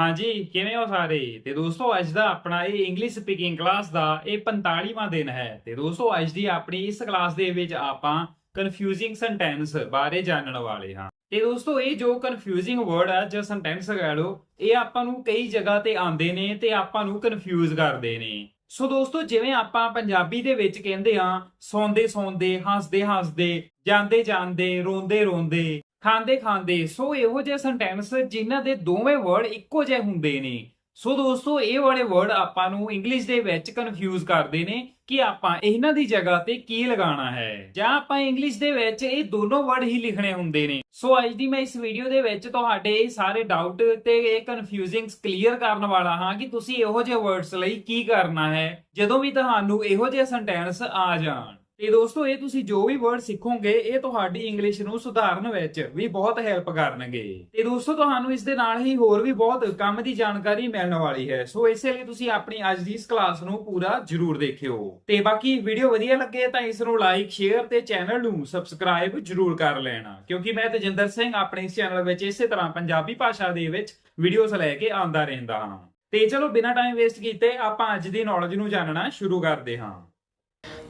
ਹਾਂਜੀ, ਕਿਵੇਂ ਹੋ ਸਾਰੇ? ਤੇ ਦੋਸਤੋ, ਅੱਜ ਦਾ ਆਪਣਾ ਇਹ ਇੰਗਲਿਸ਼ ਸਪੀਕਿੰਗ ਕਲਾਸ ਦਾ ਇਹ 45ਵਾਂ ਦਿਨ ਹੈ। ਤੇ ਦੋਸਤੋ, ਅੱਜ ਦੀ ਆਪਣੀ ਇਸ ਕਲਾਸ ਦੇ ਵਿੱਚ ਆਪਾਂ ਕਨਫਿਊਜ਼ਿੰਗ ਸੈਂਟੈਂਸ ਬਾਰੇ ਜਾਣਨ ਵਾਲੇ ਹਾਂ। ਤੇ ਦੋਸਤੋ, ਇਹ ਜੋ ਕਨਫਿਊਜ਼ਿੰਗ ਵਰਡ ਹੈ ਜਾਂ ਸੈਂਟੈਂਸ ਕਹਿ ਲਓ, ਇਹ ਆਪਾਂ ਨੂੰ ਕਈ ਜਗ੍ਹਾ ਤੇ ਆਉਂਦੇ ਨੇ ਤੇ ਆਪਾਂ ਨੂੰ ਕਨਫਿਊਜ਼ ਕਰਦੇ ਨੇ। ਸੋ ਦੋਸਤੋ, ਜਿਵੇਂ ਆਪਾਂ ਪੰਜਾਬੀ ਦੇ ਵਿੱਚ ਕਹਿੰਦੇ ਆ ਸੌਂਦੇ ਸੌਂਦੇ ਹੱਸਦੇ ਹੱਸਦੇ ਜਾਂਦੇ ਜਾਂਦੇ ਰੋਂਦੇ ਰੋਂਦੇ ਖਾਂਦੇ ਖਾਂਦੇ, ਸੋ ਇਹੋ ਜਿਹੇ ਸੈਂਟੈਂਸ ਜਿਨ੍ਹਾਂ ਦੇ ਦੋਵੇਂ ਵਰਡ ਇੱਕੋ ਜਿਹੇ ਹੁੰਦੇ ਨੇ। ਸੋ ਦੋਸਤੋ, ਇਹ ਵਾਲੇ ਵਰਡ ਆਪਾਂ ਨੂੰ ਇੰਗਲਿਸ਼ ਦੇ ਵਿੱਚ ਕਨਫਿਊਜ਼ ਕਰਦੇ ਨੇ ਕਿ ਆਪਾਂ ਇਹਨਾਂ ਦੀ ਜਗ੍ਹਾ ਤੇ ਕੀ ਲਗਾਉਣਾ ਹੈ। ਜਾਂ ਆਪਾਂ ਇੰਗਲਿਸ਼ ਦੇ ਵਿੱਚ ਇਹ ਦੋਨੋਂ ਵਰਡ ਹੀ ਲਿਖਣੇ ਹੁੰਦੇ ਨੇ। ਸੋ ਅੱਜ ਦੀ ਮੈਂ ਇਸ ਵੀਡੀਓ ਦੇ ਵਿੱਚ ਤੁਹਾਡੇ ਇਹ ਸਾਰੇ ਡਾਊਟ ਤੇ ਇਹ ਕਨਫਿਊਜ਼ਿੰਗਸ ਕਲੀਅਰ ਕਰਨ ਵਾਲਾ ਹਾਂ ਕਿ ਤੁਸੀਂ ਇਹੋ ਜਿਹੇ ਵਰਡਸ ਲਈ ਕੀ ਕਰਨਾ ਹੈ, ਜਦੋਂ ਵੀ ਤੁਹਾਨੂੰ ਇਹੋ ਜਿਹੇ ਸੈਂਟੈਂਸ ਆ ਜਾਣ। ਤੇ ਦੋਸਤੋ, ਇਹ ਤੁਸੀਂ ਜੋ ਵੀ ਵਰਡ ਸਿੱਖੋਗੇ, ਇਹ ਤੁਹਾਡੀ ਇੰਗਲਿਸ਼ ਨੂੰ ਸੁਧਾਰਨ ਵਿੱਚ ਵੀ ਬਹੁਤ ਹੈਲਪ ਕਰਨਗੇ। ਤੇ ਦੋਸਤੋ, ਤੁਹਾਨੂੰ ਇਸ ਦੇ ਨਾਲ ਹੀ ਹੋਰ ਵੀ ਬਹੁਤ ਕੰਮ ਦੀ ਜਾਣਕਾਰੀ ਮਿਲਣ ਵਾਲੀ ਹੈ। ਸੋ ਇਸੇ ਲਈ ਤੁਸੀਂ ਆਪਣੀ ਅੱਜ ਦੀ ਇਸ ਕਲਾਸ ਨੂੰ ਪੂਰਾ ਜ਼ਰੂਰ ਦੇਖਿਓ। ਤੇ ਬਾਕੀ ਵੀਡੀਓ ਵਧੀਆ ਲੱਗੇ ਤਾਂ ਇਸ ਨੂੰ ਲਾਈਕ ਸ਼ੇਅਰ ਤੇ ਚੈਨਲ ਨੂੰ ਸਬਸਕ੍ਰਾਈਬ ਜ਼ਰੂਰ ਕਰ ਲੈਣਾ। ਕਿਉਂਕਿ ਮੈਂ ਤੇਜਿੰਦਰ ਸਿੰਘ ਆਪਣੇ ਇਸ ਚੈਨਲ ਵਿੱਚ ਇਸੇ ਤਰ੍ਹਾਂ ਪੰਜਾਬੀ ਭਾਸ਼ਾ ਦੇ ਵਿੱਚ ਵੀਡੀਓਜ਼ ਲੈ ਕੇ ਆਉਂਦਾ ਰਹਿੰਦਾ ਹਾਂ। ਤੇ ਚਲੋ, ਬਿਨਾਂ ਟਾਈਮ ਵੇਸਟ ਕੀਤੇ ਆਪਾਂ ਅੱਜ ਦੀ ਨੌਲੇਜ ਨੂੰ ਜਾਣਨਾ ਸ਼ੁਰੂ ਕਰਦੇ ਹਾਂ।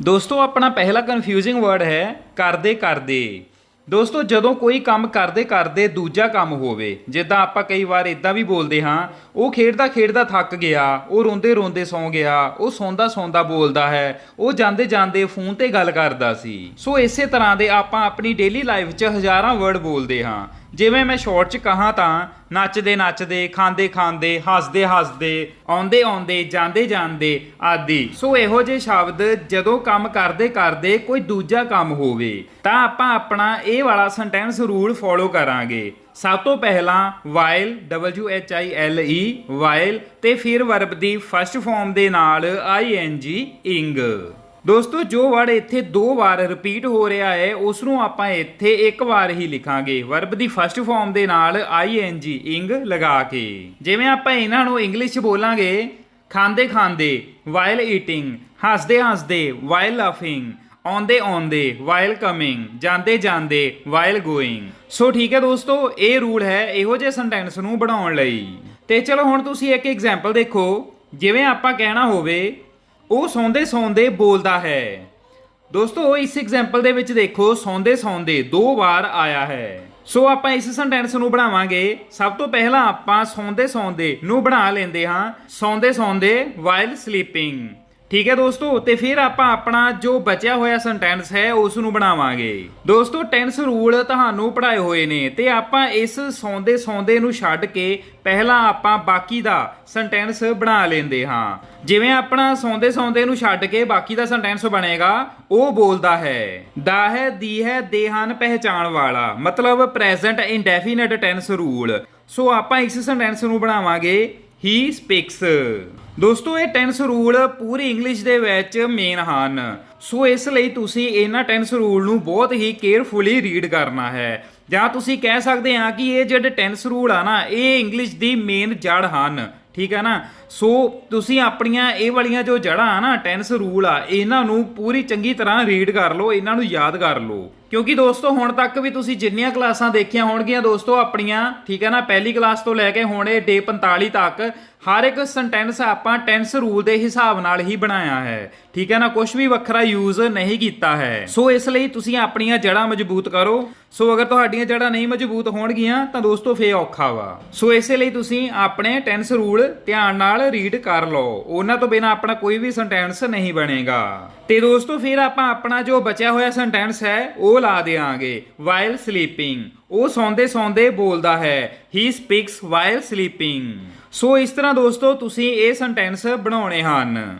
ਦੋਸਤੋ, ਆਪਣਾ ਪਹਿਲਾ ਕਨਫਿਊਜ਼ਿੰਗ ਵਰਡ ਹੈ ਕਰਦੇ ਕਰਦੇ। ਦੋਸਤੋ, ਜਦੋਂ ਕੋਈ ਕੰਮ ਕਰਦੇ ਕਰਦੇ ਦੂਜਾ ਕੰਮ ਹੋਵੇ, ਜਿੱਦਾਂ ਆਪਾਂ ਕਈ ਵਾਰ ਇਦਾਂ ਵੀ ਬੋਲਦੇ ਹਾਂ, ਉਹ ਖੇਡਦਾ ਖੇਡਦਾ ਥੱਕ ਗਿਆ, ਉਹ ਰੋਂਦੇ ਰੋਂਦੇ ਸੌਂ ਗਿਆ, ਉਹ ਸੌਂਦਾ ਸੌਂਦਾ ਬੋਲਦਾ ਹੈ, ਉਹ ਜਾਂਦੇ ਜਾਂਦੇ ਫੋਨ ਤੇ ਗੱਲ ਕਰਦਾ ਸੀ। ਸੋ ਇਸੇ ਤਰ੍ਹਾਂ ਦੇ ਆਪਾਂ ਆਪਣੀ ਡੇਲੀ ਲਾਈਫ 'ਚ ਹਜ਼ਾਰਾਂ ਵਰਡ ਬੋਲਦੇ ਹਾਂ। ਜਿਵੇਂ ਮੈਂ ਸ਼ਾਰਟ 'ਚ ਕਹਾ ਤਾਂ ਨੱਚਦੇ ਨੱਚਦੇ, ਖਾਂਦੇ ਖਾਂਦੇ, ਹੱਸਦੇ ਹੱਸਦੇ, ਆਉਂਦੇ ਆਉਂਦੇ, ਜਾਂਦੇ ਜਾਂਦੇ ਆਦਿ। ਸੋ ਇਹੋ ਜਿਹੇ ਸ਼ਬਦ ਜਦੋਂ ਕੰਮ ਕਰਦੇ ਕਰਦੇ ਕੋਈ ਦੂਜਾ ਕੰਮ ਹੋਵੇ, ਤਾਂ ਆਪਾਂ ਆਪਣਾ ਇਹ ਵਾਲਾ ਸੈਂਟੈਂਸ ਰੂਲ ਫੋਲੋ ਕਰਾਂਗੇ। ਸਭ ਤੋਂ ਪਹਿਲਾਂ while, w h i l e while ਤੇ ਫਿਰ ਵਰਬ ਦੀ ਫਸਟ ਫਾਰਮ ਦੇ ਨਾਲ ing ing ਦੋਸਤੋ, ਜੋ ਵਰਡ ਇੱਥੇ ਦੋ ਵਾਰ ਰਿਪੀਟ ਹੋ ਰਿਹਾ ਹੈ ਉਸ ਨੂੰ ਆਪਾਂ ਇੱਥੇ ਇੱਕ ਵਾਰ ਹੀ ਲਿਖਾਂਗੇ। ਵਰਬ ਦੀ ਫਸਟ ਫਾਰਮ ਦੇ ਨਾਲ ing ਇੰਗ ਲਗਾ ਕੇ। ਜਿਵੇਂ ਆਪਾਂ ਇਹਨਾਂ ਨੂੰ ਇੰਗਲਿਸ਼ 'ਚ ਬੋਲਾਂਗੇ, ਖਾਂਦੇ ਖਾਂਦੇ, while ਈਟਿੰਗ ਹੱਸਦੇ ਹੱਸਦੇ, while laughing, ਆਉਂਦੇ ਆਉਂਦੇ, while ਕਮਿੰਗ ਜਾਂਦੇ ਜਾਂਦੇ, while ਗੋਇੰਗ ਸੋ ਠੀਕ ਹੈ ਦੋਸਤੋ, ਇਹ ਰੂਲ ਹੈ ਇਹੋ ਜਿਹੇ ਸੈਂਟੈਂਸ ਨੂੰ ਬਣਾਉਣ ਲਈ। ਤੇ ਚਲੋ ਹੁਣ ਤੁਸੀਂ ਇੱਕ ਐਗਜ਼ਾਮਪਲ ਦੇਖੋ। ਜਿਵੇਂ ਆਪਾਂ ਕਹਿਣਾ ਹੋਵੇ ਉਹ ਸੌਂਦੇ ਸੌਂਦੇ ਬੋਲਦਾ ਹੈ। ਦੋਸਤੋ, ਇਸ ਐਗਜ਼ਾਮਪਲ ਦੇ ਵਿੱਚ ਦੇਖੋ, ਸੌਂਦੇ ਸੌਂਦੇ ਦੋ ਵਾਰ ਆਇਆ ਹੈ। ਸੋ ਆਪਾਂ ਇਸ ਸੈਂਟੈਂਸ ਨੂੰ ਬਣਾਵਾਂਗੇ। ਸਭ ਤੋਂ ਪਹਿਲਾਂ ਆਪਾਂ ਸੌਂਦੇ ਸੌਂਦੇ ਨੂੰ ਬਣਾ ਲੈਂਦੇ ਹਾਂ। ਸੌਂਦੇ ਸੌਂਦੇ while ਸਲੀਪਿੰਗ ਠੀਕ ਹੈ ਦੋਸਤੋ, ਤੇ ਫਿਰ ਆਪਾਂ ਆਪਣਾ ਜੋ ਬਚਿਆ ਹੋਇਆ ਸੈਂਟੈਂਸ ਹੈ ਉਸ ਨੂੰ ਬਣਾਵਾਂਗੇ। ਦੋਸਤੋ ਟੈਂਸ ਰੂਲ ਤੁਹਾਨੂੰ ਪੜਾਏ ਹੋਏ ਨੇ, ਤੇ ਆਪਾਂ ਇਸ ਸੌਂਦੇ ਸੌਂਦੇ ਨੂੰ ਛੱਡ ਕੇ ਪਹਿਲਾਂ ਆਪਾਂ ਬਾਕੀ ਦਾ ਸੈਂਟੈਂਸ ਬਣਾ ਲੈਂਦੇ ਹਾਂ। ਜਿਵੇਂ ਆਪਣਾ ਸੌਂਦੇ ਸੌਂਦੇ ਨੂੰ ਛੱਡ ਕੇ ਬਾਕੀ ਦਾ ਸੈਂਟੈਂਸ ਬਣੇਗਾ, ਉਹ ਬੋਲਦਾ ਹੈ, ਦਾ ਹੈ, ਦੀ ਹੈ ਦੇ ਹਨ ਪਹਿਚਾਣ ਵਾਲਾ, ਮਤਲਬ present indefinite tense rule so ਆਪਾਂ ਇਸ ਸੈਂਟੈਂਸ ਨੂੰ ਬਣਾਵਾਂਗੇ ਹੀ ਸਪੀਕਸ ਦੋਸਤੋ, ਇਹ ਟੈਂਸ ਰੂਲ ਪੂਰੀ ਇੰਗਲਿਸ਼ ਦੇ ਵਿੱਚ ਮੇਨ ਹਨ। ਸੋ, ਇਸ ਲਈ ਤੁਸੀਂ ਇਹਨਾਂ ਟੈਂਸ ਰੂਲ ਨੂੰ ਬਹੁਤ ਹੀ ਕੇਅਰਫੁਲੀ ਰੀਡ ਕਰਨਾ ਹੈ। ਜਾਂ ਤੁਸੀਂ ਕਹਿ ਸਕਦੇ ਹਾਂ ਕਿ ਇਹ ਜਿਹੜੇ ਟੈਂਸ ਰੂਲ ਆ ਨਾ, ਇਹ ਇੰਗਲਿਸ਼ ਦੀ ਮੇਨ ਜੜ ਹਨ। ਠੀਕ ਹੈ ਨਾ? ਸੋ ਤੁਸੀਂ ਆਪਣੀਆਂ ਇਹ ਵਾਲੀਆਂ ਜੋ ਜੜਾਂ ਆ ਨਾ ਟੈਂਸ ਰੂਲ ਆ, ਇਹਨਾਂ ਨੂੰ ਪੂਰੀ ਚੰਗੀ ਤਰ੍ਹਾਂ ਰੀਡ ਕਰ ਲਓ, ਇਹਨਾਂ ਨੂੰ ਯਾਦ ਕਰ ਲਓ। ਕਿਉਂਕਿ ਦੋਸਤੋ, ਹੁਣ ਤੱਕ ਵੀ ਤੁਸੀਂ ਜਿੰਨੀਆਂ ਕਲਾਸਾਂ ਦੇਖੀਆਂ ਹੋਣਗੀਆਂ ਦੋਸਤੋ ਆਪਣੀਆਂ, ਠੀਕ ਹੈ ਨਾ, ਪਹਿਲੀ ਕਲਾਸ ਤੋਂ ਲੈ ਕੇ ਹੁਣ ਇਹ ਡੇ 45 ਤੱਕ, ਹਰ ਇੱਕ ਸੈਂਟੈਂਸ ਆਪਾਂ ਟੈਂਸ ਰੂਲ ਦੇ ਹਿਸਾਬ ਨਾਲ ਹੀ ਬਣਾਇਆ ਹੈ। ਠੀਕ ਹੈ ਨਾ ਕੁਝ ਵੀ ਵੱਖਰਾ ਯੂਜ਼ ਨਹੀਂ ਕੀਤਾ ਹੈ। ਸੋ ਇਸ ਲਈ ਤੁਸੀਂ ਆਪਣੀਆਂ ਜੜਾਂ ਮਜ਼ਬੂਤ ਕਰੋ। ਸੋ ਅਗਰ ਤੁਹਾਡੀਆਂ ਜੜਾਂ ਨਹੀਂ ਮਜ਼ਬੂਤ ਹੋਣਗੀਆਂ, ਤਾਂ ਦੋਸਤੋ ਫੇ ਔਖਾ ਵਾ। ਸੋ ਇਸੇ ਲਈ ਤੁਸੀਂ ਆਪਣੇ ਟੈਂਸ ਰੂਲ ਧਿਆਨ ਨਾਲ ਰੀਡ ਕਰ ਲਓ। ਉਹਨਾਂ ਤੋਂ ਬਿਨਾ ਆਪਣਾ ਕੋਈ ਵੀ ਸੈਂਟੈਂਸ ਨਹੀਂ ਬਣੇਗਾ। ਤੇ ਦੋਸਤੋ, ਫਿਰ ਆਪਾਂ ਆਪਣਾ ਜੋ ਬਚਿਆ ਹੋਇਆ ਸੈਂਟੈਂਸ ਹੈ, ਉਹ ਲਾ ਦੇਾਂਗੇ while sleeping ਉਹ ਸੌਂਦੇ ਸੌਂਦੇ ਬੋਲਦਾ ਹੈ। He speaks while sleeping ਸੋ ਇਸ ਤਰ੍ਹਾਂ ਦੋਸਤੋ, ਤੁਸੀਂ ਇਹ ਸੈਂਟੈਂਸ ਬਣਾਉਣੇ ਹਨ।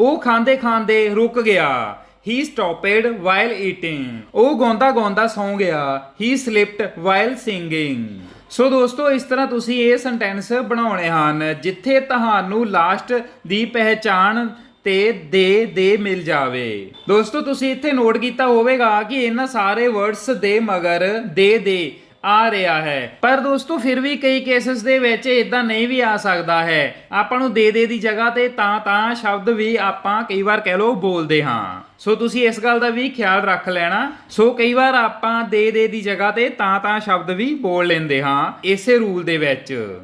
ਉਹ ਖਾਂਦੇ ਖਾਂਦੇ ਰੁਕ ਗਿਆ। He stopped while eating ਉਹ ਗਾਉਂਦਾ ਗਾਉਂਦਾ ਸੌਂ ਗਿਆ। He slept while singing ਸੋ ਦੋਸਤੋ, ਇਸ ਤਰ੍ਹਾਂ ਤੁਸੀਂ ਇਹ ਸੈਂਟੈਂਸ ਬਣਾਉਣੇ ਹਨ, ਜਿੱਥੇ ਤੁਹਾਨੂੰ ਲਾਸਟ ਦੀ ਪਹਿਚਾਣ ਤੇ ਦੇ ਦੇ ਮਿਲ ਜਾਵੇ। ਦੋਸਤੋ, ਤੁਸੀਂ ਇੱਥੇ ਨੋਟ ਕੀਤਾ ਹੋਵੇਗਾ ਕਿ ਇਹਨਾਂ ਸਾਰੇ ਵਰਡਸ ਦੇ ਮਗਰ ਦੇ ਦੇ ਆ ਰਿਹਾ ਹੈ। ਪਰ ਦੋਸਤੋ, ਫਿਰ ਵੀ ਕਈ ਕੇਸਸ ਦੇ ਵਿੱਚ ਇਦਾਂ ਨਹੀਂ ਵੀ ਆ ਸਕਦਾ ਹੈ। ਆਪਾਂ ਨੂੰ ਦੇ ਦੇ ਦੀ ਜਗ੍ਹਾ ਤੇ ਤਾਂ ਤਾਂ ਸ਼ਬਦ ਵੀ ਆਪਾਂ ਕਈ ਵਾਰ ਕਹਿ ਲਓ ਬੋਲਦੇ ਹਾਂ। ਸੋ ਤੁਸੀਂ ਇਸ ਗੱਲ ਦਾ ਵੀ ਖਿਆਲ ਰੱਖ ਲੈਣਾ। ਸੋ ਕਈ ਵਾਰ ਆਪਾਂ ਦੇ ਦੇ ਦੀ ਜਗ੍ਹਾ ਤੇ ਤਾਂ ਤਾਂ ਸ਼ਬਦ ਵੀ ਬੋਲ ਲੈਂਦੇ ਹਾਂ ਇਸੇ ਰੂਲ ਦੇ ਵਿੱਚ।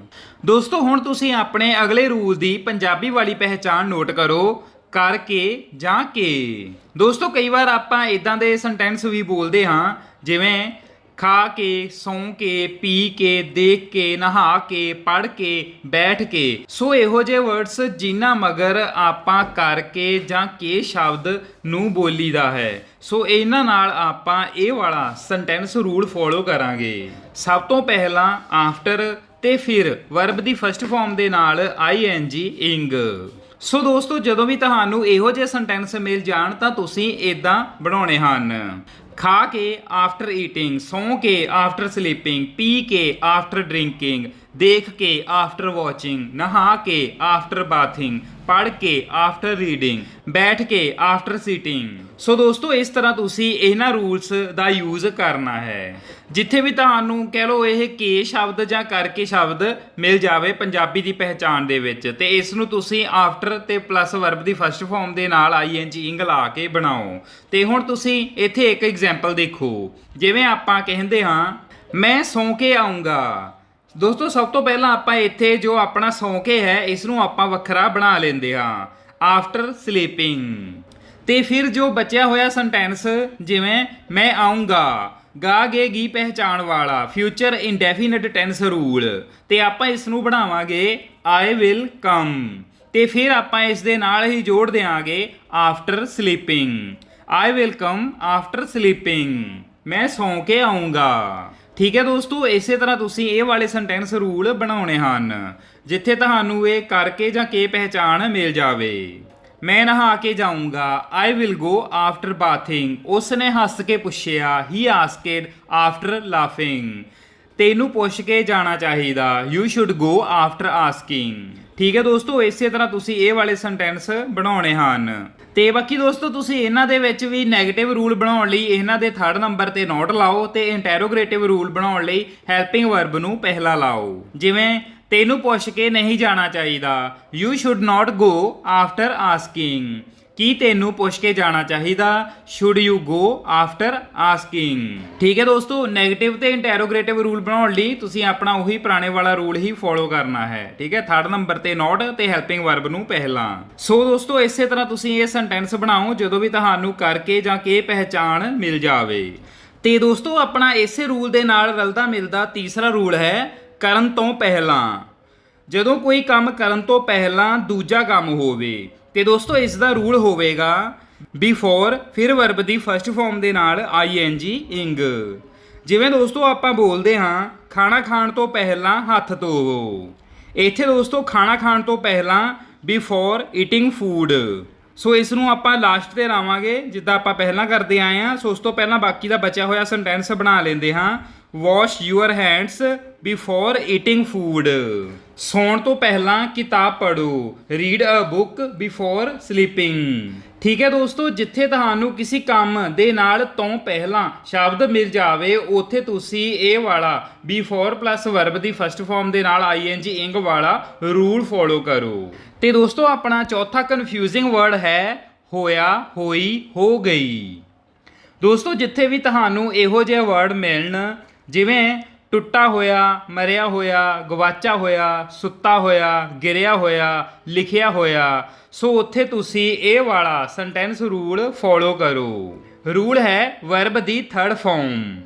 ਦੋਸਤੋ, ਹੁਣ ਤੁਸੀਂ ਆਪਣੇ ਅਗਲੇ ਰੂਲ ਦੀ ਪੰਜਾਬੀ ਵਾਲੀ ਪਹਿਚਾਣ ਨੋਟ ਕਰੋ। ਕਰਕੇ ਜਾਂ ਕੇ। ਦੋਸਤੋ, ਕਈ ਵਾਰ ਆਪਾਂ ਇਦਾਂ ਦੇ ਸੈਂਟੈਂਸ ਵੀ ਬੋਲਦੇ ਹਾਂ, ਜਿਵੇਂ ਖਾ ਕੇ, ਸੌਂ ਕੇ, ਪੀ ਕੇ, ਦੇਖ ਕੇ, ਨਹਾ ਕੇ, ਪੜ ਕੇ, ਬੈਠ ਕੇ। ਸੋ ਇਹੋ ਜਿਹੇ ਵਰਡਸ ਜਿਨ੍ਹਾਂ ਮਗਰ ਆਪਾਂ ਕਰਕੇ ਜਾਂ ਕੇ ਸ਼ਬਦ ਨੂੰ ਬੋਲੀਦਾ ਹੈ। ਸੋ ਇਹਨਾਂ ਨਾਲ ਆਪਾਂ ਇਹ ਵਾਲਾ ਸੈਂਟੈਂਸ ਰੂਲ ਫੋਲੋ ਕਰਾਂਗੇ। ਸਭ ਤੋਂ ਪਹਿਲਾਂ ਆਫਟਰ ਤੇ ਫਿਰ ਵਰਬ ਦੀ ਫਰਸਟ ਫਾਰਮ ਦੇ ਨਾਲ ਆਈਐਨਜੀ ਇੰਗ ਸੋ ਦੋਸਤੋ, ਜਦੋਂ ਵੀ ਤੁਹਾਨੂੰ ਇਹੋ ਜਿਹੇ ਸੈਂਟੈਂਸ ਮਿਲ ਜਾਣ ਤਾਂ ਤੁਸੀਂ ਇਦਾਂ ਬਣਾਉਣੇ ਹਨ। ਖਾ ਕੇ ਆਫਟਰ ਈਟਿੰਗ ਸੌਂ ਕੇ ਆਫਟਰ ਸਲੀਪਿੰਗ ਪੀ ਕੇ ਆਫਟਰ ਡਰਿੰਕਿੰਗ ਦੇਖ ਕੇ ਆਫਟਰ ਵਾਚਿੰਗ ਨਹਾ ਕੇ ਆਫਟਰ ਬਾਥਿੰਗ ਪੜ੍ਹ ਕੇ ਆਫਟਰ ਰੀਡਿੰਗ ਬੈਠ ਕੇ ਆਫਟਰ ਸੀਟਿੰਗ ਸੋ ਦੋਸਤੋ, ਇਸ ਤਰ੍ਹਾਂ ਤੁਸੀਂ ਇਹਨਾਂ ਰੂਲਸ ਦਾ ਯੂਜ਼ ਕਰਨਾ ਹੈ। ਜਿੱਥੇ ਵੀ ਤੁਹਾਨੂੰ, ਕਹਿ ਲਓ, ਇਹ ਕੇ ਸ਼ਬਦ ਜਾਂ ਕਰਕੇ ਸ਼ਬਦ ਮਿਲ ਜਾਵੇ ਪੰਜਾਬੀ ਦੀ ਪਹਿਚਾਣ ਦੇ ਵਿੱਚ, ਤੇ ਇਸ ਨੂੰ ਤੁਸੀਂ ਆਫਟਰ ਤੇ ਪਲੱਸ ਵਰਬ ਦੀ ਫਸਟ ਫਾਰਮ ਦੇ ਨਾਲ ਆਈਐਨਜੀ ਇੰਗ ਲਾ ਕੇ ਬਣਾਓ। ਤੇ ਹੁਣ ਤੁਸੀਂ ਇੱਥੇ ਇੱਕ ਐਗਜ਼ਾਮਪਲ ਦੇਖੋ। ਜਿਵੇਂ ਆਪਾਂ ਕਹਿੰਦੇ ਹਾਂ, ਮੈਂ ਸੌਂ ਕੇ ਆਉਂਗਾ ਦੋਸਤੋ, ਸਭ ਤੋਂ ਪਹਿਲਾਂ ਆਪਾਂ ਇੱਥੇ ਜੋ ਆਪਣਾ ਸੌਂ ਕੇ ਹੈ ਇਸ ਨੂੰ ਆਪਾਂ ਵੱਖਰਾ ਬਣਾ ਲੈਂਦੇ ਹਾਂ। ਆਫਟਰ ਸਲੀਪਿੰਗ ਤੇ ਫਿਰ ਜੋ ਬਚਿਆ ਹੋਇਆ ਸੈਂਟੈਂਸ ਜਿਵੇਂ, ਮੈਂ ਆਉਂਗਾ ਗਾ ਗੇ ਗੀ ਪਹਿਚਾਣ ਵਾਲਾ? ਫਿਊਚਰ ਇੰਡੈਫੀਨਿਟ ਟੈਂਸ ਰੂਲ ਤੇ ਆਪਾਂ ਇਸ ਨੂੰ ਬਣਾਵਾਂਗੇ ਆਈ ਵਿਲ ਕਮ ਤੇ ਫਿਰ ਆਪਾਂ ਇਸ ਦੇ ਨਾਲ ਹੀ ਜੋੜ ਦੇਵਾਂਗੇ after sleeping I will come after sleeping ਮੈਂ ਸੌਂ ਕੇ ਆਉਂਗਾ ਠੀਕ ਹੈ ਦੋਸਤੋ, ਇਸੇ ਤਰ੍ਹਾਂ ਤੁਸੀਂ ਇਹ ਵਾਲੇ ਸੈਂਟੈਂਸ ਰੂਲ ਬਣਾਉਣੇ ਹਨ। ਜਿੱਥੇ ਤੁਹਾਨੂੰ ਇਹ ਕਰਕੇ ਜਾਂ ਕੇ ਪਹਿਚਾਣ ਮਿਲ ਜਾਵੇ। ਮੈਂ ਨਹਾ ਕੇ ਜਾਊਂਗਾ I will go after bathing ਉਸ ਨੇ ਹੱਸ ਕੇ ਪੁੱਛਿਆ ਹੀ ਆਸਕਡ ਆਫਟਰ ਲਾਫਿੰਗ ਤੈਨੂੰ ਪੁੱਛ ਕੇ ਜਾਣਾ ਚਾਹੀਦਾ you should go after asking ਠੀਕ ਹੈ ਦੋਸਤੋ, ਇਸੇ ਤਰ੍ਹਾਂ ਤੁਸੀਂ ਇਹ ਵਾਲੇ ਸੈਂਟੈਂਸ ਬਣਾਉਣੇ ਹਨ। ਤੇ ਬਾਕੀ ਦੋਸਤੋ, ਤੁਸੀਂ ਇਹਨਾਂ ਦੇ ਵਿੱਚ ਵੀ 네ਗੇਟਿਵ ਰੂਲ ਬਣਾਉਣ ਲਈ ਇਹਨਾਂ ਦੇ ਥਰਡ ਨੰਬਰ ਤੇ ਨੋਟ ਲਾਓ ਤੇ ਇੰਟਰੋਗੇਟਿਵ ਰੂਲ ਬਣਾਉਣ ਲਈ ਹੈਲਪਿੰਗ ਵਰਬ ਨੂੰ ਪਹਿਲਾ ਲਾਓ। ਜਿਵੇਂ, ਤੈਨੂੰ ਪੁੱਛ ਕੇ ਨਹੀਂ ਜਾਣਾ ਚਾਹੀਦਾ। You should not go after asking ਕੀ ਤੈਨੂੰ ਪੁੱਛ ਕੇ ਜਾਣਾ ਚਾਹੀਦਾ? Should you go after asking ਠੀਕ ਹੈ ਦੋਸਤੋ 네ਗੇਟਿਵ ਤੇ ਇੰਟਰੋਗੇਟਿਵ ਰੂਲ ਬਣਾਉਣ ਲਈ ਤੁਸੀਂ ਆਪਣਾ ਉਹੀ ਪੁਰਾਣੇ ਵਾਲਾ ਰੂਲ ਹੀ ਫੋਲੋ ਕਰਨਾ ਹੈ। ਠੀਕ ਹੈ ਥਰਡ ਨੰਬਰ ਤੇ ਨੋਟ ਤੇ ਹੈਲਪਿੰਗ ਵਰਬ ਨੂੰ ਪਹਿਲਾਂ। ਸੋ ਦੋਸਤੋ, ਇਸੇ ਤਰ੍ਹਾਂ ਤੁਸੀਂ ਇਹ ਸੈਂਟੈਂਸ ਬਣਾਓ, ਜਦੋਂ ਵੀ ਤੁਹਾਨੂੰ ਕਰਕੇ ਜਾਂ ਕੇ ਪਹਿਚਾਣ ਮਿਲ ਜਾਵੇ। ਤੇ ਦੋਸਤੋ, ਆਪਣਾ ਇਸੇ ਰੂਲ ਦੇ ਨਾਲ ਰਲਦਾ ਮਿਲਦਾ ਤੀਸਰਾ ਰੂਲ ਹੈ ਕਰਨ ਤੋਂ ਪਹਿਲਾਂ। ਜਦੋਂ ਕੋਈ ਕੰਮ ਕਰਨ ਤੋਂ ਪਹਿਲਾਂ ਦੂਜਾ ਕੰਮ ਹੋਵੇ ਤੇ ਦੋਸਤੋ, ਇਸ ਦਾ ਰੂਲ ਹੋਵੇਗਾ ਬਿਫੋਰ ਫਿਰ ਵਰਬ ਦੀ ਫਰਸਟ ਫਾਰਮ ਦੇ ਨਾਲ ਆਈਐਨਜੀ ਇੰਗ ਜਿਵੇਂ ਦੋਸਤੋ, ਆਪਾਂ ਬੋਲਦੇ ਹਾਂ, ਖਾਣਾ ਖਾਣ ਤੋਂ ਪਹਿਲਾਂ ਹੱਥ ਧੋਵੋ। ਇੱਥੇ ਦੋਸਤੋ, ਖਾਣਾ ਖਾਣ ਤੋਂ ਪਹਿਲਾਂ ਬਿਫੋਰ ਈਟਿੰਗ ਫੂਡ ਸੋ, ਇਸ ਨੂੰ ਆਪਾਂ ਲਾਸਟ ਤੇ ਲਾਵਾਂਗੇ, ਜਿੱਦਾਂ ਆਪਾਂ ਪਹਿਲਾਂ ਕਰਦੇ ਆਏ ਆ ਸੋ, ਉਸ ਤੋਂ ਪਹਿਲਾਂ ਬਾਕੀ ਦਾ ਬਚਿਆ ਹੋਇਆ ਸੈਂਟੈਂਸ ਬਣਾ ਲੈਂਦੇ ਹਾਂ। Wash your hands before eating food ਸੌਣ ਤੋਂ ਪਹਿਲਾਂ ਕਿਤਾਬ ਪੜ੍ਹੋ। Read a book before sleeping ਠੀਕ ਹੈ ਦੋਸਤੋ, ਜਿੱਥੇ ਤੁਹਾਨੂੰ ਕਿਸੇ ਕੰਮ ਦੇ ਨਾਲ ਤੋਂ ਪਹਿਲਾਂ ਸ਼ਬਦ ਮਿਲ ਜਾਵੇ, ਉੱਥੇ ਤੁਸੀਂ ਇਹ ਵਾਲਾ ਬਿਫੋਰ ਪਲੱਸ ਵਰਬ ਦੀ ਫਸਟ ਫਾਰਮ ਦੇ ਨਾਲ ਆਈਐਨਜੀ ਇੰਗ ਵਾਲਾ ਰੂਲ ਫੋਲੋ ਕਰੋ। ਤੇ ਦੋਸਤੋ, ਆਪਣਾ ਚੌਥਾ ਕਨਫਿਊਜ਼ਿੰਗ ਵਰਡ ਹੈ, ਹੋਇਆ, ਹੋਈ, ਹੋ ਗਈ। ਦੋਸਤੋ, ਜਿੱਥੇ ਵੀ ਤੁਹਾਨੂੰ ਇਹੋ ਜਿਹੇ ਵਰਡ ਮਿਲਣ ਜਿਵੇਂ ਟੁੱਟਾ ਹੋਇਆ, ਮਰਿਆ ਹੋਇਆ, ਗਵਾਚਾ ਹੋਇਆ, ਸੁੱਤਾ ਹੋਇਆ, ਗਿਰਿਆ ਹੋਇਆ, ਲਿਖਿਆ ਹੋਇਆ, ਸੋ ਉੱਥੇ ਤੁਸੀਂ ਇਹ ਵਾਲਾ ਸੈਂਟੈਂਸ ਰੂਲ ਫੋਲੋ ਕਰੋ। ਰੂਲ ਹੈ ਵਰਬ ਦੀ ਥਰਡ ਫਾਰਮ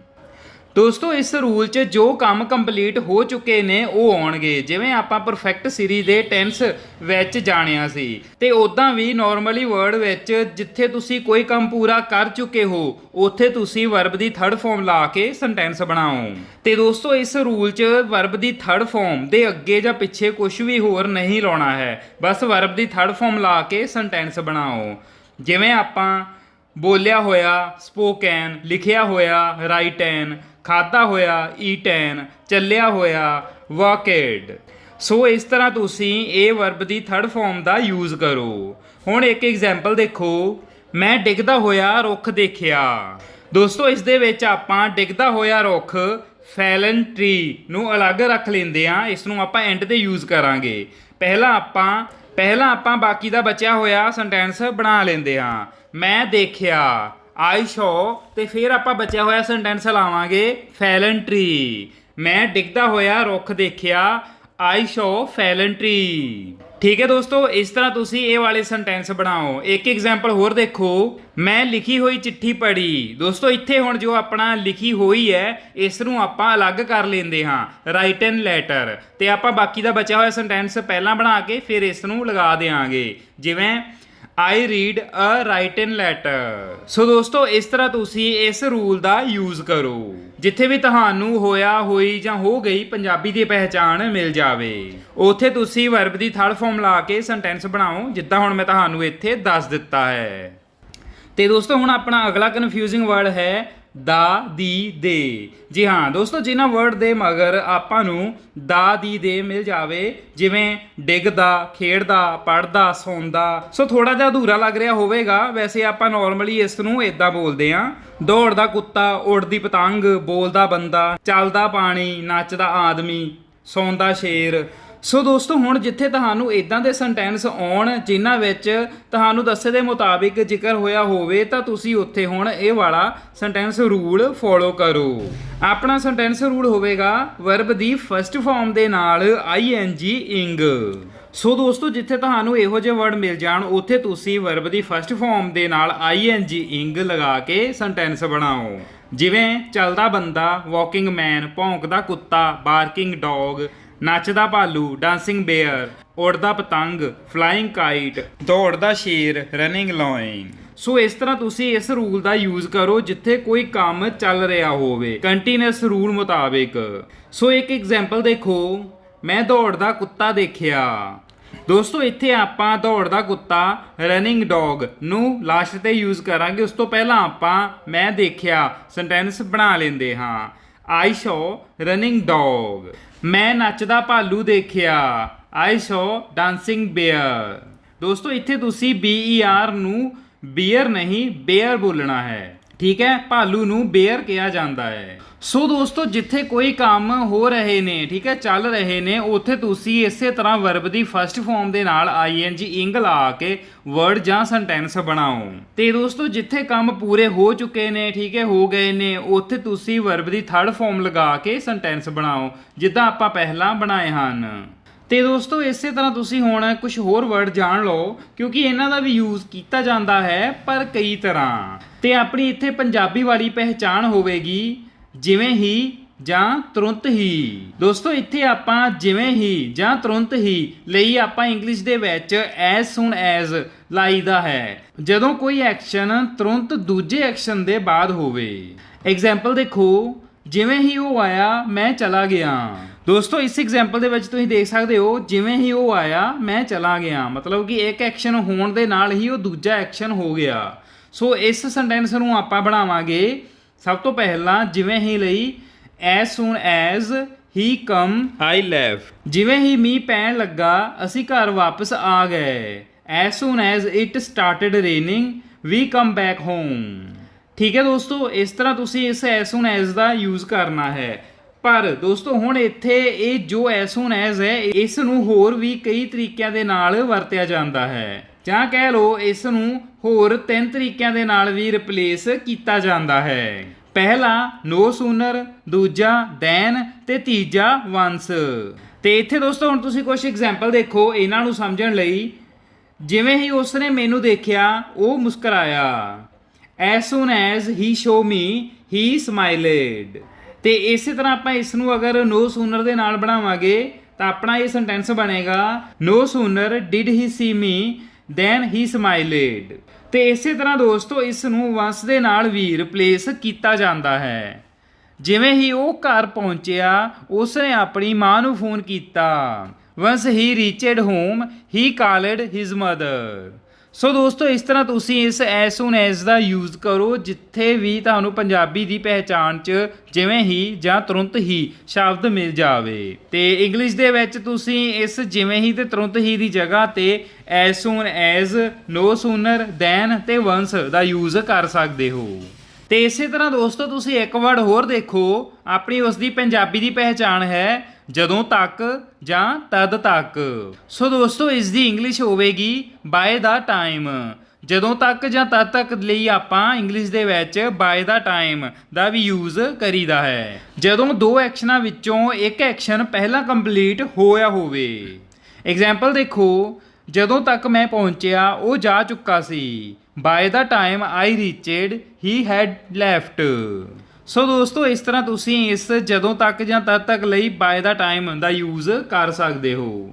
ਦੋਸਤੋ, ਇਸ ਰੂਲ 'ਚ ਜੋ ਕੰਮ ਕੰਪਲੀਟ ਹੋ ਚੁੱਕੇ ਨੇ, ਉਹ ਆਉਣਗੇ। ਜਿਵੇਂ ਆਪਾਂ ਪਰਫੈਕਟ ਸੀਰੀ ਦੇ ਟੈਂਸ ਵਿੱਚ ਜਾਣਿਆ ਸੀ। ਤੇ ਉਦਾਂ ਵੀ ਨਾਰਮਲੀ ਵਰਡ ਵਿੱਚ ਜਿੱਥੇ ਤੁਸੀਂ ਕੋਈ ਕੰਮ ਪੂਰਾ ਕਰ ਚੁੱਕੇ ਹੋ, ਉੱਥੇ ਤੁਸੀਂ ਵਰਬ ਦੀ ਥਰਡ ਫਾਰਮ ਲਾ ਕੇ ਸੈਂਟੈਂਸ ਬਣਾਓ। ਤੇ ਦੋਸਤੋ, ਇਸ ਰੂਲ 'ਚ ਵਰਬ ਦੀ ਥਰਡ ਫਾਰਮ ਦੇ ਅੱਗੇ ਜਾਂ ਪਿੱਛੇ ਕੁਝ ਵੀ ਹੋਰ ਨਹੀਂ ਲਾਉਣਾ ਹੈ। ਬਸ ਵਰਬ ਦੀ ਥਰਡ ਫਾਰਮ ਲਾ ਕੇ ਸੈਂਟੈਂਸ ਬਣਾਓ। ਜਿਵੇਂ ਆਪਾਂ ਬੋਲਿਆ ਹੋਇਆ ਸਪੋਕਨ ਲਿਖਿਆ ਹੋਇਆ ਰਾਈਟ ਐਨ ਖਾਦਾ ਹੋਇਆ, ਈਟੈਨ, ਚੱਲਿਆ ਹੋਇਆ, ਵਾਕਡ। ਸੋ ਇਸ ਤਰ੍ਹਾਂ ਤੁਸੀਂ ਇਹ ਵਰਬ ਦੀ ਥਰਡ ਫਾਰਮ ਦਾ ਯੂਜ਼ ਕਰੋ। ਹੁਣ ਇੱਕ ਐਗਜ਼ਾਮਪਲ ਦੇਖੋ। ਮੈਂ ਡਿੱਗਦਾ ਹੋਇਆ ਰੁੱਖ ਦੇਖਿਆ। ਦੋਸਤੋ, ਇਸ ਦੇ ਵਿੱਚ ਆਪਾਂ ਡਿੱਗਦਾ ਹੋਇਆ ਰੁੱਖ ਫੈਲਨ ਟ੍ਰੀ ਨੂੰ ਅਲੱਗ ਰੱਖ ਲੈਂਦੇ ਆ ਇਸ ਨੂੰ ਆਪਾਂ ਐਂਡ ਤੇ ਯੂਜ਼ ਕਰਾਂਗੇ। ਪਹਿਲਾਂ ਆਪਾਂ ਪਹਿਲਾਂ ਆਪਾਂ ਬਾਕੀ ਦਾ ਬਚਿਆ ਹੋਇਆ ਸੈਂਟੈਂਸ ਬਣਾ ਲੈਂਦੇ ਆ ਮੈਂ ਦੇਖਿਆ। ਆਈ ਸ਼ੋ ਤੇ ਫਿਰ ਆਪਾਂ ਬਚਿਆ ਹੋਇਆ ਸੈਂਟੈਂਸ ਲਾਵਾਂਗੇ ਫੈਲਨ ਟਰੀ ਮੈਂ ਡਿੱਗਦਾ ਹੋਇਆ ਰੁੱਖ ਦੇਖਿਆ, ਆਈ ਸ਼ੋ ਫੈਲਨ ਟਰੀ ਠੀਕ ਹੈ ਦੋਸਤੋ, ਇਸ ਤਰ੍ਹਾਂ ਤੁਸੀਂ ਇਹ ਵਾਲੇ ਸੈਂਟੈਂਸ ਬਣਾਓ। ਇੱਕ ਐਗਜ਼ਾਮਪਲ ਹੋਰ ਦੇਖੋ। ਮੈਂ ਲਿਖੀ ਹੋਈ ਚਿੱਠੀ ਪੜ੍ਹੀ। ਦੋਸਤੋ, ਇੱਥੇ ਹੁਣ ਜੋ ਆਪਣਾ ਲਿਖੀ ਹੋਈ ਹੈ, ਇਸ ਨੂੰ ਆਪਾਂ ਅਲੱਗ ਕਰ ਲੈਂਦੇ ਹਾਂ। ਰਾਈਟ ਐਂਡ ਲੈਟਰ ਤੇ ਆਪਾਂ ਬਾਕੀ ਦਾ ਬਚਿਆ ਹੋਇਆ ਸੈਂਟੈਂਸ ਪਹਿਲਾਂ ਬਣਾ ਕੇ, ਫਿਰ ਇਸ ਨੂੰ ਲਗਾ ਦੇਵਾਂਗੇ ਜਿਵੇਂ ਆਈ ਰੀਡ ਅ ਰਾਈਟਨ ਲੈਟਰ ਸੋ ਦੋਸਤੋ, ਇਸ ਤਰ੍ਹਾਂ ਤੁਸੀਂ ਇਸ ਰੂਲ ਦਾ ਯੂਜ਼ ਕਰੋ। ਜਿੱਥੇ ਵੀ ਤੁਹਾਨੂੰ ਹੋਇਆ, ਹੋਈ ਜਾਂ ਹੋ ਗਈ, ਪੰਜਾਬੀ ਦੀ ਪਹਿਚਾਣ ਮਿਲ ਜਾਵੇ। ਉੱਥੇ ਤੁਸੀਂ ਵਰਬ ਦੀ ਥਰਡ ਫਾਰਮ ਲਾ ਕੇ ਸੈਂਟੈਂਸ ਬਣਾਓ, ਜਿੱਦਾਂ ਹੁਣ ਮੈਂ ਤੁਹਾਨੂੰ ਇੱਥੇ ਦੱਸ ਦਿੱਤਾ ਹੈ। ਤੇ ਦੋਸਤੋ, ਹੁਣ ਆਪਣਾ ਅਗਲਾ ਕਨਫਿਊਜ਼ਿੰਗ ਵਰਡ ਹੈ ਦਾ ਦੀ ਦੇ। ਜੀ ਹਾਂ, ਦੋਸਤੋ, ਜਿਨ੍ਹਾਂ ਵਰਡ ਦੇ ਮਗਰ ਆਪਾਂ ਨੂੰ ਦਾ ਦੀ ਦੇ ਮਿਲ ਜਾਵੇ, ਜਿਵੇਂ ਡਿੱਗਦਾ, ਖੇਡਦਾ ਪੜਦਾ ਸੌਂਦਾ। ਸੋ ਥੋੜਾ ਜਿਹਾ ਅਧੂਰਾ ਲੱਗ ਰਿਹਾ ਹੋਵੇਗਾ। ਵੈਸੇ ਆਪਾਂ ਨਾਰਮਲੀ ਇਸ ਨੂੰ ਇਦਾਂ ਬੋਲਦੇ ਆਂ ਦੌੜਦਾ ਕੁੱਤਾ ਉੜਦੀ ਪਤੰਗ, ਬੋਲਦਾ ਬੰਦਾ, ਚੱਲਦਾ ਪਾਣੀ, ਨੱਚਦਾ ਆਦਮੀ, ਸੌਂਦਾ ਸ਼ੇਰ। ਸੋ ਦੋਸਤੋ, ਹੁਣ ਜਿੱਥੇ ਤੁਹਾਨੂੰ ਇਦਾਂ ਦੇ ਸੈਂਟੈਂਸ ਆਉਣ, ਜਿਨ੍ਹਾਂ ਵਿੱਚ ਤੁਹਾਨੂੰ ਦੱਸੇ ਦੇ ਮੁਤਾਬਿਕ ਜ਼ਿਕਰ ਹੋਇਆ ਹੋਵੇ, ਤਾਂ ਤੁਸੀਂ ਉੱਥੇ ਹੁਣ ਇਹ ਵਾਲਾ ਸੈਂਟੈਂਸ ਰੂਲ ਫੋਲੋ ਕਰੋ। ਆਪਣਾ ਸੈਂਟੈਂਸ ਰੂਲ ਹੋਵੇਗਾ ਵਰਬ ਦੀ ਫਰਸਟ ਫਾਰਮ ਦੇ ਨਾਲ ਆਈਐਨਜੀ ਇੰਗ ਸੋ ਦੋਸਤੋ, ਜਿੱਥੇ ਤੁਹਾਨੂੰ ਇਹੋ ਜਿਹੇ ਵਰਡ ਮਿਲ ਜਾਣ, ਉੱਥੇ ਤੁਸੀਂ ਵਰਬ ਦੀ ਫਰਸਟ ਫਾਰਮ ਦੇ ਨਾਲ ਆਈਐਨਜੀ ਇੰਗ ਲਗਾ ਕੇ ਸੈਂਟੈਂਸ ਬਣਾਓ। ਜਿਵੇਂ, ਚੱਲਦਾ ਬੰਦਾ ਵਾਕਿੰਗ ਮੈਨ ਭੌਂਕਦਾ ਕੁੱਤਾ ਬਾਰਕਿੰਗ ਡੌਗ ਨੱਚਦਾ ਭਾਲੂ, ਡਾਂਸਿੰਗ ਬੇਅਰ, ਉੜਦਾ ਪਤੰਗ ਫਲਾਈਂਗ ਕਾਈਟ, ਦੌੜਦਾ ਸ਼ੇਰ, ਰਨਿੰਗ ਲਾਇਨ ਸੋ ਇਸ ਤਰ੍ਹਾਂ ਤੁਸੀਂ ਇਸ ਰੂਲ ਦਾ ਯੂਜ਼ ਕਰੋ ਜਿੱਥੇ ਕੋਈ ਕੰਮ ਚੱਲ ਰਿਹਾ ਹੋਵੇ, ਕੰਟੀਨਿਊਸ ਰੂਲ ਮੁਤਾਬਿਕ। ਸੋ ਇੱਕ ਐਗਜ਼ਾਮਪਲ ਦੇਖੋ, ਮੈਂ ਦੌੜਦਾ ਕੁੱਤਾ ਦੇਖਿਆ। ਦੋਸਤੋ, ਇੱਥੇ ਆਪਾਂ ਦੌੜਦਾ ਕੁੱਤਾ, ਰਨਿੰਗ ਡੌਗ ਨੂੰ ਲਾਸਟ ਤੇ ਯੂਜ਼ ਕਰਾਂਗੇ। ਉਸ ਤੋਂ ਪਹਿਲਾਂ ਆਪਾਂ ਮੈਂ ਦੇਖਿਆ ਸੈਂਟੈਂਸ ਬਣਾ ਲੈਂਦੇ ਹਾਂ। I show running dog. ਮੈਂ ਨੱਚਦਾ ਭਾਲੂ ਦੇਖਿਆ। I show dancing bear. ਦੋਸਤੋ, ਇੱਥੇ ਤੁਸੀਂ ਬੀ ਈ ਆਰ ਨੂੰ ਬੀਅਰ ਨਹੀਂ, ਬੇਅਰ ਬੋਲਣਾ ਹੈ। ਠੀਕ ਹੈ? ਭਾਲੂ ਨੂੰ ਬੇਅਰ ਕਿਹਾ ਜਾਂਦਾ ਹੈ। ਸੋ ਦੋਸਤੋ, ਜਿੱਥੇ ਕੋਈ ਕੰਮ ਹੋ ਰਹੇ ਨੇ, ਠੀਕ ਹੈ, ਚੱਲ ਰਹੇ ਨੇ, ਉੱਥੇ ਤੁਸੀਂ ਇਸੇ ਤਰ੍ਹਾਂ ਵਰਬ ਦੀ ਫਰਸਟ ਫਾਰਮ ਦੇ ਨਾਲ ਆਈਐਨਜੀ ਇੰਗ ਲਾ ਕੇ ਵਰਡ ਜਾਂ ਸੈਂਟੈਂਸ ਬਣਾਓ। ਤੇ ਦੋਸਤੋ, ਜਿੱਥੇ ਕੰਮ ਪੂਰੇ ਹੋ ਚੁੱਕੇ ਨੇ, ਠੀਕ ਹੈ, ਹੋ ਗਏ ਨੇ, ਉੱਥੇ ਤੁਸੀਂ ਵਰਬ ਦੀ ਥਰਡ ਫਾਰਮ ਲਗਾ ਕੇ ਸੈਂਟੈਂਸ ਬਣਾਓ, ਜਿੱਦਾਂ ਆਪਾਂ ਪਹਿਲਾਂ ਬਣਾਏ ਹਨ। ਤੇ ਦੋਸਤੋ, ਇਸੇ ਤਰ੍ਹਾਂ ਤੁਸੀਂ ਹੁਣ ਕੁਝ ਹੋਰ ਵਰਡ ਜਾਣ ਲਓ, ਕਿਉਂਕਿ ਇਹਨਾਂ ਦਾ ਵੀ ਯੂਜ਼ ਕੀਤਾ ਜਾਂਦਾ ਹੈ, ਪਰ ਕਈ ਤਰ੍ਹਾਂ। ਤੇ ਆਪਣੀ ਇੱਥੇ ਪੰਜਾਬੀ ਵਾਲੀ ਪਹਿਚਾਣ ਹੋਵੇਗੀ। ਜਿਵੇਂ ਹੀ ਜਾਂ ਤੁਰੰਤ ਹੀ। ਦੋਸਤੋ, ਇੱਥੇ ਆਪਾਂ ਜਿਵੇਂ ਹੀ ਜਾਂ ਤੁਰੰਤ ਹੀ ਲਈ ਆਪਾਂ ਇੰਗਲਿਸ਼ ਦੇ ਵਿੱਚ ਐਸ ਸੂਨ ਐਜ਼ ਲਾਈਦਾ ਹੈ। ਜਦੋਂ ਕੋਈ ਐਕਸ਼ਨ ਤੁਰੰਤ ਦੂਜੇ ਐਕਸ਼ਨ ਦੇ ਬਾਅਦ ਹੋਵੇ। ਐਗਜ਼ਾਮਪਲ ਦੇਖੋ, ਜਿਵੇਂ ਹੀ ਉਹ ਆਇਆ, ਮੈਂ ਚਲਾ ਗਿਆ। ਦੋਸਤੋ, ਇਸ ਐਗਜ਼ਾਮਪਲ ਦੇ ਵਿੱਚ ਤੁਸੀਂ ਦੇਖ ਸਕਦੇ ਹੋ, ਜਿਵੇਂ ਹੀ ਉਹ ਆਇਆ, ਮੈਂ ਚਲਾ ਗਿਆ। ਮਤਲਬ ਕਿ ਇੱਕ ਐਕਸ਼ਨ ਹੋਣ ਦੇ ਨਾਲ ਹੀ ਉਹ ਦੂਜਾ ਐਕਸ਼ਨ ਹੋ ਗਿਆ। ਸੋ, ਇਸ ਸੈਂਟੈਂਸ ਨੂੰ ਆਪਾਂ ਬਣਾਵਾਂਗੇ ਸਭ ਤੋਂ ਪਹਿਲਾਂ ਜਿਵੇਂ ਹੀ ਲਈ as soon as he come I left. ਜਿਵੇਂ ਹੀ ਮੀਂਹ ਪੈਣ ਲੱਗਾ ਅਸੀਂ ਘਰ ਵਾਪਸ ਆ ਗਏ। As soon as it started raining we come back home. ਠੀਕ ਹੈ ਦੋਸਤੋ ਇਸ ਤਰ੍ਹਾਂ ਤੁਸੀਂ ਇਸ as soon as ਦਾ ਯੂਜ਼ ਕਰਨਾ ਹੈ। ਪਰ ਦੋਸਤੋ ਹੁਣ ਇੱਥੇ ਇਹ ਜੋ as soon as ਹੈ ਇਸ ਨੂੰ ਹੋਰ ਵੀ ਕਈ ਤਰੀਕਿਆਂ ਦੇ ਨਾਲ ਵਰਤਿਆ ਜਾਂਦਾ ਹੈ। ਜਾਂ ਕਹਿ ਲਓ ਇਸ ਨੂੰ ਹੋਰ ਤਿੰਨ ਤਰੀਕਿਆਂ ਦੇ ਨਾਲ ਵੀ ਰਿਪਲੇਸ ਕੀਤਾ ਜਾਂਦਾ ਹੈ। ਪਹਿਲਾ ਨੋ ਸੂਨਰ ਦੂਜਾ ਦੈਨ ਤੇ ਤੀਜਾ ਵੰਸ ਤੇ ਇੱਥੇ ਦੋਸਤੋ, ਹੁਣ ਤੁਸੀਂ ਕੁਝ ਐਗਜ਼ਾਮਪਲ ਦੇਖੋ ਇਹਨਾਂ ਨੂੰ ਸਮਝਣ ਲਈ। ਜਿਵੇਂ ਹੀ ਉਸਨੇ ਮੈਨੂੰ ਦੇਖਿਆ, ਉਹ ਮੁਸਕਰਾਇਆ। As soon as ਹੀ show ਮੀ ਹੀ smiled ਤੇ ਇਸੇ ਤਰ੍ਹਾਂ ਆਪਾਂ ਇਸ ਨੂੰ ਅਗਰ ਨੋ ਸੂਨਰ ਦੇ ਨਾਲ ਬਣਾਵਾਂਗੇ, ਤਾਂ ਆਪਣਾ ਇਹ ਸੈਂਟੈਂਸ ਬਣੇਗਾ no sooner did he see me than he smiled. ਤੇ ਇਸੇ ਤਰ੍ਹਾਂ ਦੋਸਤੋ ਇਸ ਨੂੰ ਵੰਸ ਦੇ ਨਾਲ ਵੀ ਰਿਪਲੇਸ ਕੀਤਾ ਜਾਂਦਾ ਹੈ। ਜਿਵੇਂ ਹੀ ਉਹ ਘਰ ਪਹੁੰਚਿਆ ਉਸ ਨੇ ਆਪਣੀ ਮਾਂ ਨੂੰ ਫੋਨ ਕੀਤਾ। Once he reached home he called his mother so ਦੋਸਤੋ, ਇਸ ਤਰ੍ਹਾਂ ਤੁਸੀਂ ਇਸ ਐਸ ਸੂਨ ਐਸ ਦਾ ਯੂਜ਼ ਕਰੋ, ਜਿੱਥੇ ਵੀ ਤੁਹਾਨੂੰ ਪੰਜਾਬੀ ਦੀ ਪਹਿਚਾਣ 'ਚ ਜਿਵੇਂ ਹੀ ਜਾਂ ਤੁਰੰਤ ਹੀ ਸ਼ਬਦ ਮਿਲ ਜਾਵੇ। ਤੇ ਇੰਗਲਿਸ਼ ਦੇ ਵਿੱਚ ਤੁਸੀਂ ਇਸ ਜਿਵੇਂ ਹੀ ਤੇ ਤੁਰੰਤ ਹੀ ਦੀ ਜਗ੍ਹਾ ਤੇ as soon as, no sooner, than ਤੇ ਵੰਸ ਦਾ ਯੂਜ਼ ਕਰ ਸਕਦੇ ਹੋ। ਤੇ ਇਸੇ ਤਰ੍ਹਾਂ ਦੋਸਤੋ, ਤੁਸੀਂ ਇੱਕ ਵਰਡ ਹੋਰ ਦੇਖੋ, ਆਪਣੀ ਉਸ ਦੀ ਪੰਜਾਬੀ ਦੀ ਪਹਿਚਾਣ ਹੈ ਜਦੋਂ ਤੱਕ ਜਾਂ ਤਦ ਤੱਕ? ਸੋ ਦੋਸਤੋ, ਇਸ ਦੀ ਇੰਗਲਿਸ਼ ਹੋਵੇਗੀ ਬਾਏ ਦਾ ਟਾਈਮ ਜਦੋਂ ਤੱਕ ਜਾਂ ਤਦ ਤੱਕ ਲਈ ਆਪਾਂ ਇੰਗਲਿਸ਼ ਦੇ ਵਿੱਚ ਬਾਏ ਦਾ ਟਾਈਮ ਦਾ ਵੀ ਯੂਜ਼ ਕਰੀਦਾ ਹੈ। ਜਦੋਂ ਦੋ ਐਕਸ਼ਨਾਂ ਵਿੱਚੋਂ ਇੱਕ ਐਕਸ਼ਨ ਪਹਿਲਾਂ ਕੰਪਲੀਟ ਹੋਇਆ ਹੋਵੇ। ਐਗਜ਼ਾਮਪਲ ਦੇਖੋ, ਜਦੋਂ ਤੱਕ ਮੈਂ ਪਹੁੰਚਿਆ, ਉਹ ਜਾ ਚੁੱਕਾ ਸੀ। By the time I reached he had left so ਦੋਸਤੋ, ਇਸ ਤਰ੍ਹਾਂ ਤੁਸੀਂ ਇਸ ਜਦੋਂ ਤੱਕ ਜਾਂ ਤਦ ਤੱਕ ਲਈ ਬਾਏ ਦਾ ਟਾਈਮ ਦਾ ਯੂਜ਼ ਕਰ ਸਕਦੇ ਹੋ।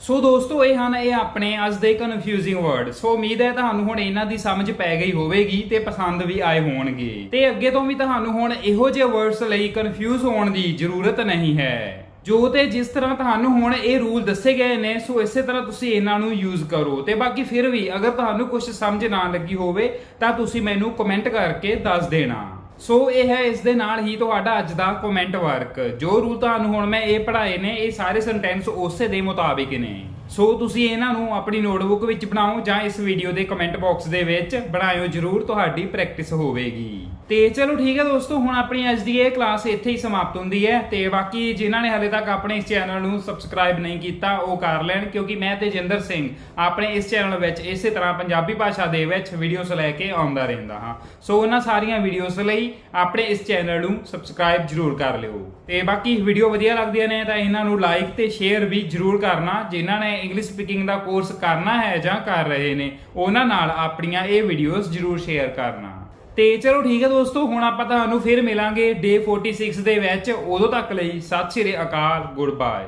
ਸੋ ਦੋਸਤੋ, ਇਹ ਹਨ ਇਹ ਆਪਣੇ ਅੱਜ ਦੇ ਕਨਫਿਊਜ਼ਿੰਗ ਵਰਡ ਸੋ ਉਮੀਦ ਹੈ ਤੁਹਾਨੂੰ ਹੁਣ ਇਹਨਾਂ ਦੀ ਸਮਝ ਪੈ ਗਈ ਹੋਵੇਗੀ ਤੇ ਪਸੰਦ ਵੀ ਆਏ ਹੋਣਗੇ। ਤੇ ਅੱਗੇ ਤੋਂ ਵੀ ਤੁਹਾਨੂੰ ਹੁਣ ਇਹੋ ਜਿਹੇ ਵਰਡਸ ਲਈ ਕਨਫਿਊਜ਼ ਹੋਣ ਦੀ ਜ਼ਰੂਰਤ ਨਹੀਂ ਹੈ। ਜੋ ਤੇ ਜਿਸ ਤਰ੍ਹਾਂ ਤੁਹਾਨੂੰ ਹੁਣ ਇਹ ਰੂਲ ਦੱਸੇ ਗਏ ਨੇ, ਸੋ ਇਸੇ ਤਰ੍ਹਾਂ ਤੁਸੀਂ ਇਹਨਾਂ ਨੂੰ ਯੂਜ਼ ਕਰੋ। ਤੇ ਬਾਕੀ ਫਿਰ ਵੀ ਅਗਰ ਤੁਹਾਨੂੰ ਕੁਝ ਸਮਝ ਨਾ ਲੱਗੀ ਹੋਵੇ, ਤਾਂ ਤੁਸੀਂ ਮੈਨੂੰ ਕਮੈਂਟ ਕਰਕੇ ਦੱਸ ਦੇਣਾ। ਸੋ ਇਹ ਹੈ ਇਸ ਦੇ ਨਾਲ ਹੀ ਤੁਹਾਡਾ ਅੱਜ ਦਾ ਕਮੈਂਟ ਵਰਕ ਜੋ ਰੂਲ ਤੁਹਾਨੂੰ ਹੁਣ ਮੈਂ ਇਹ ਪੜ੍ਹਾਏ ਨੇ, ਇਹ ਸਾਰੇ ਸੈਂਟੈਂਸ ਉਸੇ ਦੇ ਮੁਤਾਬਿਕ ਨੇ। ਸੋ ਤੁਸੀਂ ਇਹਨਾਂ ਨੂੰ ਆਪਣੀ ਨੋਟਬੁੱਕ ਵਿੱਚ ਬਣਾਓ ਜਾਂ ਇਸ ਵੀਡੀਓ ਦੇ ਕਮੈਂਟ ਬਾਕਸ ਦੇ ਵਿੱਚ ਬਣਾਇਓ, ਜਰੂਰ ਤੁਹਾਡੀ ਪ੍ਰੈਕਟਿਸ ਹੋਵੇਗੀ। ਤੇ ਚਲੋ ਠੀਕ ਹੈ ਦੋਸਤੋ, ਹੁਣ ਆਪਣੀ ਅੱਜ ਦੀ ਇਹ ਕਲਾਸ ਇੱਥੇ ਹੀ ਸਮਾਪਤ ਹੁੰਦੀ ਹੈ ਤੇ ਬਾਕੀ ਜਿਨ੍ਹਾਂ ਨੇ ਹਲੇ ਤੱਕ ਆਪਣੇ ਇਸ ਚੈਨਲ ਨੂੰ ਸਬਸਕ੍ਰਾਈਬ ਨਹੀਂ ਕੀਤਾ, ਉਹ ਕਰ ਲੈਣ ਕਿਉਂਕਿ ਮੈਂ ਤੇ ਜਿੰਦਰ ਸਿੰਘ ਆਪਣੇ ਇਸ ਚੈਨਲ ਵਿੱਚ ਇਸੇ ਤਰ੍ਹਾਂ ਪੰਜਾਬੀ ਭਾਸ਼ਾ ਦੇ ਵਿੱਚ ਵੀਡੀਓਜ਼ ਲੈ ਕੇ ਆਉਂਦਾ ਰਹਿੰਦਾ ਹਾਂ। ਸੋ ਉਹਨਾਂ ਸਾਰੀਆਂ ਵੀਡੀਓਜ਼ ਲਈ ਆਪਣੇ ਇਸ ਚੈਨਲ ਨੂੰ ਸਬਸਕ੍ਰਾਈਬ ਜਰੂਰ ਕਰ ਲਿਓ। ਤੇ ਬਾਕੀ ਵੀਡੀਓ ਵਧੀਆ ਲੱਗਦੀਆਂ ਨੇ ਤਾਂ ਇਹਨਾਂ ਨੂੰ ਲਾਈਕ ਤੇ ਸ਼ੇਅਰ ਵੀ ਜਰੂਰ ਕਰਨਾ। ਜਿਨ੍ਹਾਂ ਨੇ ਇੰਗਲਿਸ਼ ਸਪੀਕਿੰਗ ਦਾ ਕੋਰਸ ਕਰਨਾ ਹੈ ਜਾਂ ਕਰ ਰਹੇ ਨੇ, ਉਹਨਾਂ ਨਾਲ ਆਪਣੀਆਂ ਇਹ ਵੀਡੀਓਜ਼ ਜਰੂਰ ਸ਼ੇਅਰ ਕਰਨਾ। ਤੇ ਚਲੋ ਠੀਕ ਹੈ ਦੋਸਤੋ, ਹੁਣ ਆਪਾਂ ਤੁਹਾਨੂੰ ਫਿਰ ਮਿਲਾਂਗੇ ਡੇ 46 ਦੇ ਵਿੱਚ। ਉਦੋਂ ਤੱਕ ਲਈ ਸਤਿ ਸ਼੍ਰੀ ਅਕਾਲ ਗੁੱਡ ਬਾਏ